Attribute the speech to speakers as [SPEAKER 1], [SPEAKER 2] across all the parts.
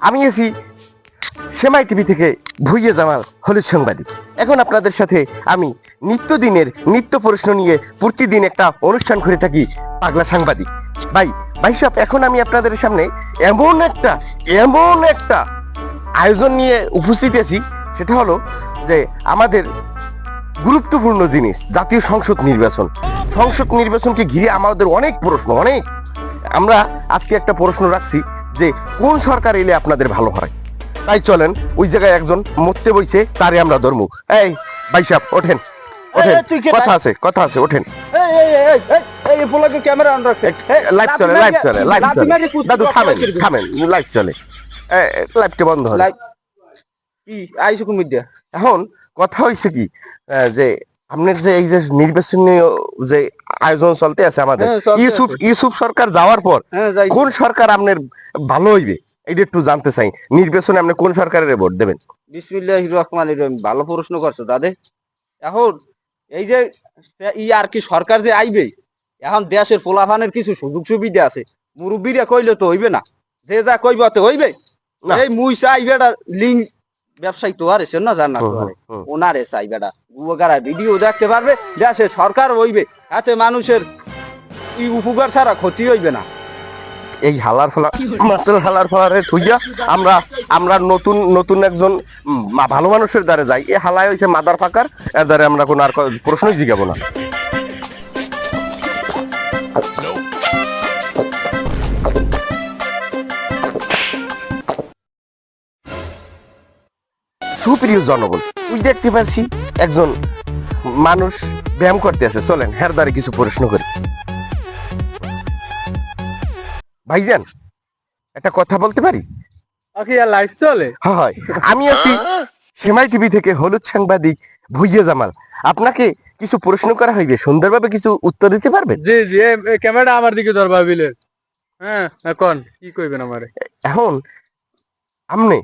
[SPEAKER 1] আমি এসি সেমাই টিভি থেকে ভুইয়ে জামাল হলুদ সাংবাদিক। এখন আপনাদের সাথে আমি নিত্যদিনের নিত্য প্রশ্ন নিয়ে প্রতিদিন একটা অনুষ্ঠান করে থাকি পাগলা সাংবাদিক। ভাই ভাই সাহেব এখন আমি আপনাদের সামনে এমন একটা এমন একটা আয়োজন নিয়ে উপস্থিত আছি। সেটা হলো যে আমাদের গুরুত্বপূর্ণ জিনিস, জাতীয় সংসদ নির্বাচন। সংসদ নির্বাচনকে ঘিরে আমাদের অনেক প্রশ্ন, অনেক। আমরা আজকে একটা প্রশ্ন রাখছি যে কোন সরকার এলে আপনাদের ভালো হয়? তাই চলেন ওই জায়গায় একজন মরতে বইছে তারে আমরা ধর্ম। এই বাইসাব ওঠেন। ওঠেন। কথা? আছে কথা আছে ওঠেন।
[SPEAKER 2] এই এই এই এই এই এই পোলাকে ক্যামেরা অন রাখছে।
[SPEAKER 1] লাইভ চলে লাইভ চলে লাইভ চলে। দাদু থামেন থামেন লাইভ চলে। লাইভটা বন্ধ
[SPEAKER 2] কি মিডিয়া?
[SPEAKER 1] এখন কথা হয়েছে কি যে আপনার যে এই যে যে আয়োজন চলতে আছে আমাদের
[SPEAKER 2] হ্যাঁ,
[SPEAKER 1] ইউসুফ ইউসুফ সরকার যাওয়ার পর
[SPEAKER 2] হ্যাঁ
[SPEAKER 1] কোন সরকার আপনার ভালো হইবে? এটা একটু জানতে চাই। নির্বাচনে আপনি কোন সরকারের ভোট দেবেন?
[SPEAKER 2] বিসমিল্লাহির রহমানির রহিম ভালো প্রশ্ন করছ দাদে। এখন এই যে ই আর কি সরকার যে আইবে এখন দেশের পোলাফানের কিছু সুযোগ সুবিধা আছে। মুরব্বীরা কইলে তো হইবে না। যে যা কইব তো হইবে।
[SPEAKER 1] না।
[SPEAKER 2] এই মুই চাই লিঙ্ক ব্যবসায়ী তো আর এসে না জানা
[SPEAKER 1] হুম,
[SPEAKER 2] তো
[SPEAKER 1] হুম, হুম।
[SPEAKER 2] ওনারে চাই বেটা। গুয়াগারা ভিডিও দেখতে পারবে দেশের সরকার হইবে এতে মানুষের ই উপকার ছাড়া ক্ষতি হইবে না।
[SPEAKER 1] এই হালার ফালা মাস্টার হালার ফালারে থুইয়া আমরা আমরা নতুন নতুন একজন ভালো মানুষের দ্বারে যাই। এই হালায় হইছে মাদার ফাঁকার এর দ্বারে আমরা কোনো আর প্রশ্নই জিগাবো না। সুপ্রিয় জনগণ তুই দেখতে পাচ্ছি একজন মানুষ ব্যায়াম করতে আছে। চলেন হ্যার দ্বারে কিছু প্রশ্ন করি। ভাইজান একটা কথা বলতে পারি?
[SPEAKER 2] লাইভ চলে?
[SPEAKER 1] হয় আমি আছি সেমাই টিভি থেকে হলুদ সাংবাদিক ভুইয়া জামাল। আপনাকে কিছু প্রশ্ন করা হইবে? সুন্দরভাবে কিছু উত্তর দিতে পারবে
[SPEAKER 3] জি জি ক্যামেরাটা আমার দিকে ধরবা বিলে হ্যাঁ এখন কি কইবেন আমারে?
[SPEAKER 1] এখন আমনে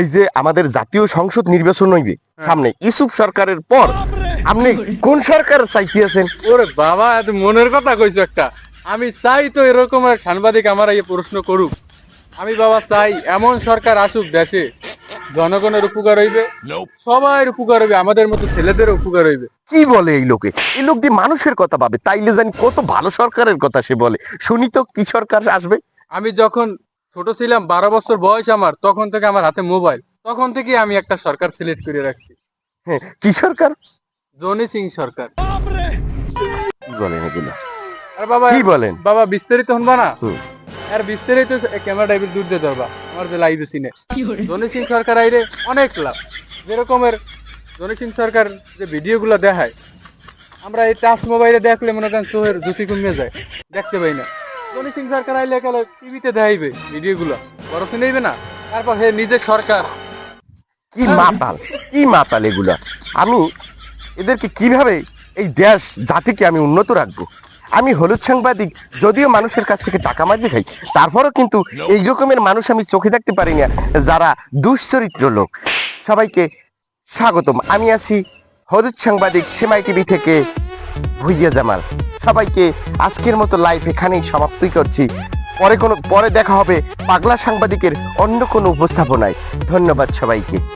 [SPEAKER 1] এই যে আমাদের জাতীয় সংসদ নির্বাচন হইবে সামনে ইসুফ সরকারের পর আপনি কোন সরকার চাইতে আছেন?
[SPEAKER 3] ওরে বাবা এত মনের কথা কইছো একটা। আমি চাই তো এরকম এক সাংবাদিক আমার এই প্রশ্ন করুক। আমি বাবা চাই এমন সরকার আসুক দেশে। জনগণের উপকার হইবে। সবার উপকার হইবে আমাদের মতো ছেলেদের উপকার হইবে।
[SPEAKER 1] কি বলে এই লোকে? এই লোক দিয়ে মানুষের কথা ভাবে। তাইলে জানি কত ভালো সরকারের কথা সে বলে। শুনি তো কি সরকার আসবে?
[SPEAKER 3] আমি যখন ছোট ছিলাম বারো বছর বয়স আমার তখন থেকে আমার হাতে মোবাইল। তখন থেকে আমি একটা সরকার সিলেক্ট করে রাখছি।
[SPEAKER 1] হ্যাঁ কি সরকার?
[SPEAKER 3] জনি সিং সরকার।
[SPEAKER 1] কি বলেন এগুলো?
[SPEAKER 3] আর বাবা
[SPEAKER 1] কি বলেন?
[SPEAKER 3] বাবা বিস্তারিত না? আর বিস্তারিত ক্যামেরা টাইপের দূর দিয়ে ধরবা আমার যে লাইভ সিনে জনি সিং সরকার আইরে অনেক লাভ। যেরকমের জনি সিং সরকার যে ভিডিও গুলো দেখায় আমরা এই টাচ মোবাইলে দেখলে মনে করেন চোখের জুতি কমে যায়। দেখতে পাই না। জনি সিং সরকার আইলে টিভিতে দেখাইবে ভিডিও গুলো বড় না? তারপর হে নিজের সরকার।
[SPEAKER 1] কি মাতাল কি মাতাল এগুলা? আমি এদেরকে কীভাবে এই দেশ, জাতিকে আমি উন্নত রাখব? আমি হলুদ সাংবাদিক, যদিও মানুষের কাছ থেকে টাকা মারি খাই, তারপরও কিন্তু এই রকমের মানুষ আমি চোখে দেখতে পারি না, যারা দুশ্চরিত্র লোক। সবাইকে স্বাগতম। আমি আছি হলুদ সাংবাদিক, সেমাই টিভি থেকে ভুইয়া জামাল। সবাইকে আজকের মতো লাইভ এখানেই সমাপ্তি করছি। পরে কোনো পরে দেখা হবে পাগলা সাংবাদিকের অন্য কোনো উপস্থাপনায়। ধন্যবাদ সবাইকে।